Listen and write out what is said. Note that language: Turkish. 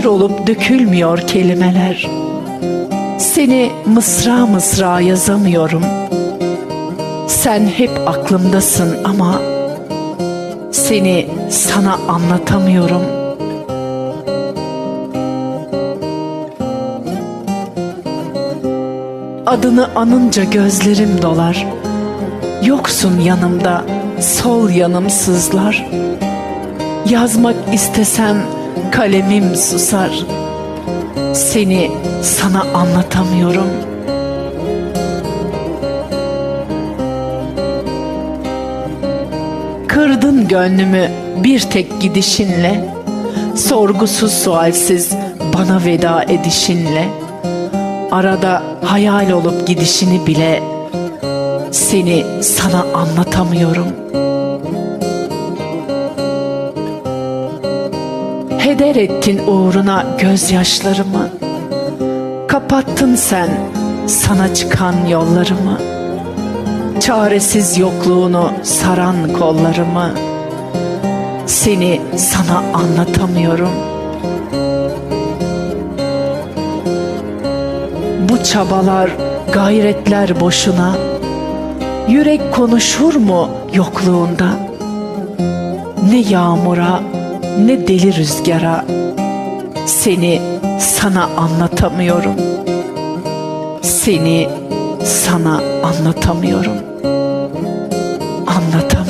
şiir olup dökülmüyor kelimeler. Seni mısra mısra yazamıyorum. Sen hep aklımdasın ama seni sana anlatamıyorum. Adını anınca gözlerim dolar. Yoksun yanımda, sol yanım sızlar. Yazmak istesem kalemim susar. Seni sana anlatamıyorum. Kırdın gönlümü bir tek gidişinle. Sorgusuz sualsiz bana veda edişinle. Arada hayal olup gidişini bile seni sana anlatamıyorum. Heder ettin uğruna gözyaşlarımı. Kapattın sen sana çıkan yollarımı. Çaresiz yokluğunu saran kollarımı. Seni sana anlatamıyorum. Bu çabalar, gayretler boşuna. Yürek konuşur mu yokluğunda? Ne yağmura, ne deli rüzgara seni sana anlatamıyorum. Seni sana anlatamıyorum. Anlatamıyorum.